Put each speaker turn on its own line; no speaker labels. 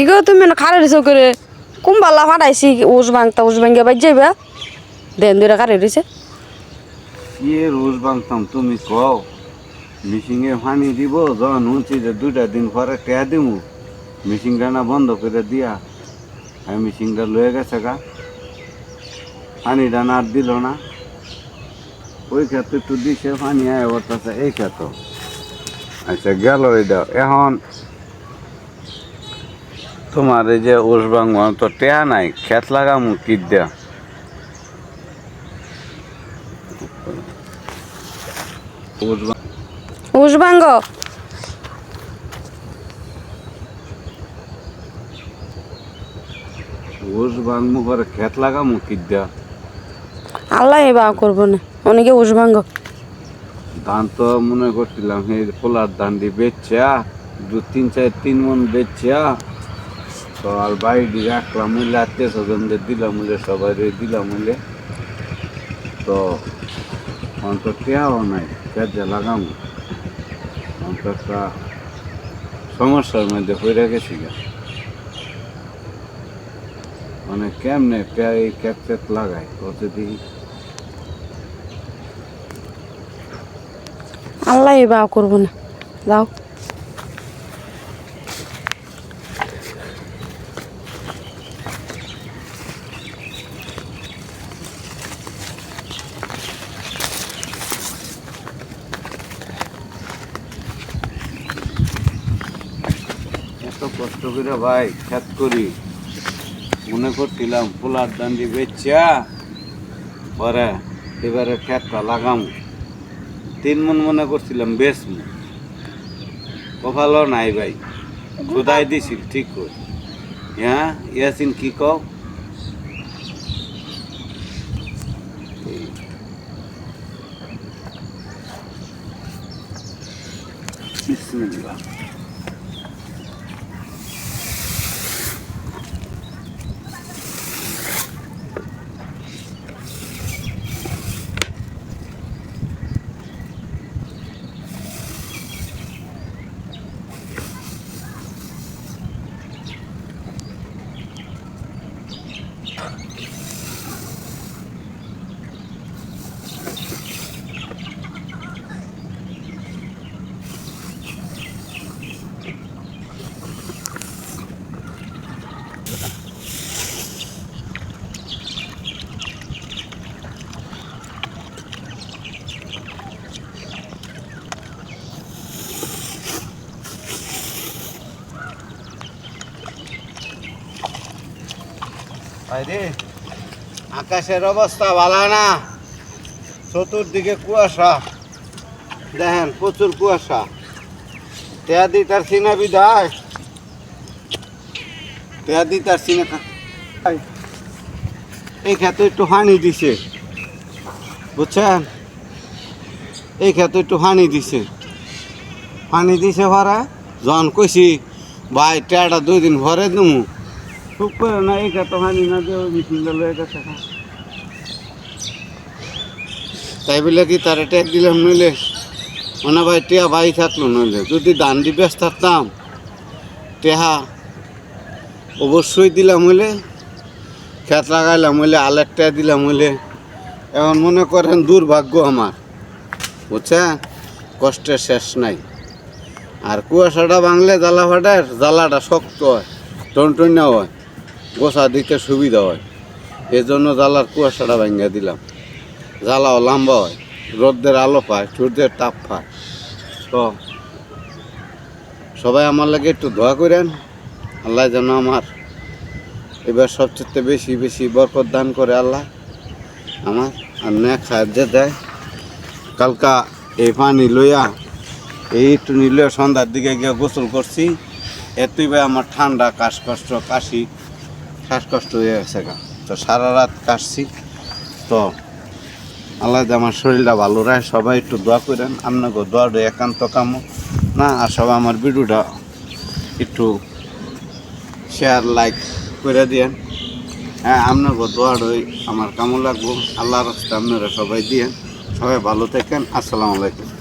Ego তুমি না খারে দিছো করে কুম্বালা ফাটাইছি? উস ভাঙতা, উস ভাঙ্গে বাজ যাইবা? দেন দুইটা খারে দিছে।
ইয়ে রোজ বাংতাম তুমি কও। মিশিংয়ে পানি দিব, যখন শুনছি যে দুইটা দিন পরে টেয়া দিমু। মিশিংটা না বন্ধ করে দিয়া আমি মিশিংটা লয়ে গেছে গা। পানিটা না দিল না। ওই ক্ষেত্রে একটু দিছে পানি আয় বলতেছে এই ক্ষেত আচ্ছা গেল এটা এখন তোমার এই যে উসবাং তো টেয়া নাই খেত লাগামু কিট দেয়া।
উস ভাঙ্গ
উস ভাঙমু পরে খেত লাগামু কিট দেয়া।
আল্লাহ এবা করব না অনেকে উস ভাঙ্গ
ধান তো মনে করছিলাম এই পোলার ধান দিয়ে বেচছা দু তিন চার তিন মন বেচছা আর বাড়ি রাখলাম মূল্যে আত্মীয় স্বজনদের দিলাম মূল্যে সবাই দিলাম মূল্যে তো অন্তর টেয়াও নাই কাজে লাগাম। অন্তর একটা সমস্যার মধ্যে পড়ে গেছি মানে কেমনে টেয়া এই ক্যাট লাগায় কত দিই
আল্লাহ এবা করব না। যাও।
কষ্ট করে ভাই, খেত করি। মনে করছিলাম, পোলার দান্ডি বেচা, পরে এবারে খেতটা লাগাম। তিন মন মনে করছিলাম বেশ কপালও নাই ভাই। খুদাই দিছিল, ঠিক করে হ্যাঁ ইয়াসিন কি কও? বিসমিল্লাহ। আকাশের অবস্থা ভালো না। চতুর্দিকে কুয়াশা। দেখেন প্রচুর কুয়াশা। তেয়াদি তার সিনা বিদায় এই ক্ষেত্রে একটু হানি দিছে। বুঝছেন? এই ক্ষেত্রে একটু হানি দিছে। হানি দিছে ভরা জন কইছি, ভাই টেয়াটা দুই দিন ভরে দিমু। খুব করে না, এই ক্ষেত্রে হানি না দিয়ে ওই তাই বলে কি তার ট্যাগ দিলাম নইলে? মনে ভাই টেহা ভাই থাকল নইলে। যদি দান দি ব্যস্ত থাকতাম টেহা অবশ্যই দিলাম হইলে, খেত লাগাইলাম হইলে আলের দিলাম হইলে। এখন মনে করেন দুর্ভাগ্য আমার, বুঝছেন? কষ্টের শেষ নাই। আর কুয়াশাটা ভাঙলে জ্বালা ফাটার জ্বালাটা শক্ত হয় টনটনা হয় গোসা দিতে সুবিধা হয়। এই জন্য জ্বালার কুয়াশাটা ভাঙিয়ে দিলাম। জ্বালাও লম্বা হয় রোদের আলো পায়, সূর্যের তাপ পায়। তো সবাই আমার লাগে একটু দোয়া করেন। আল্লাহ যেন আমার এবার সবচেয়ে বেশি বেশি বরকত দান করে আল্লাহ। আমার আর নেক সাহায্য দেয়। কালকা এই পানি লইয়া, এই একটু নিলে সন্ধ্যার দিকে গিয়ে গোসল করছি। এতই আমার ঠান্ডা শ্বাসকষ্ট কাশি, শ্বাসকষ্ট হয়ে গেছে গা। তো সারা রাত কাশছি। তো আল্লাহ যে আমার শরীরটা ভালো রাখে, সবাই একটু দোয়া করেন। আপনাকে দোয়াটা একান্ত কাম না, আর সবাই আমার ভিডিওটা একটু শেয়ার লাইক করে দিয়েন হ্যাঁ আপনার হই আমার কামন লাগবো। আল্লাহর রাস্তা আপনারা সবাই দিয়েন সবাই ভালো থাকেন। আসসালামু আলাইকুম।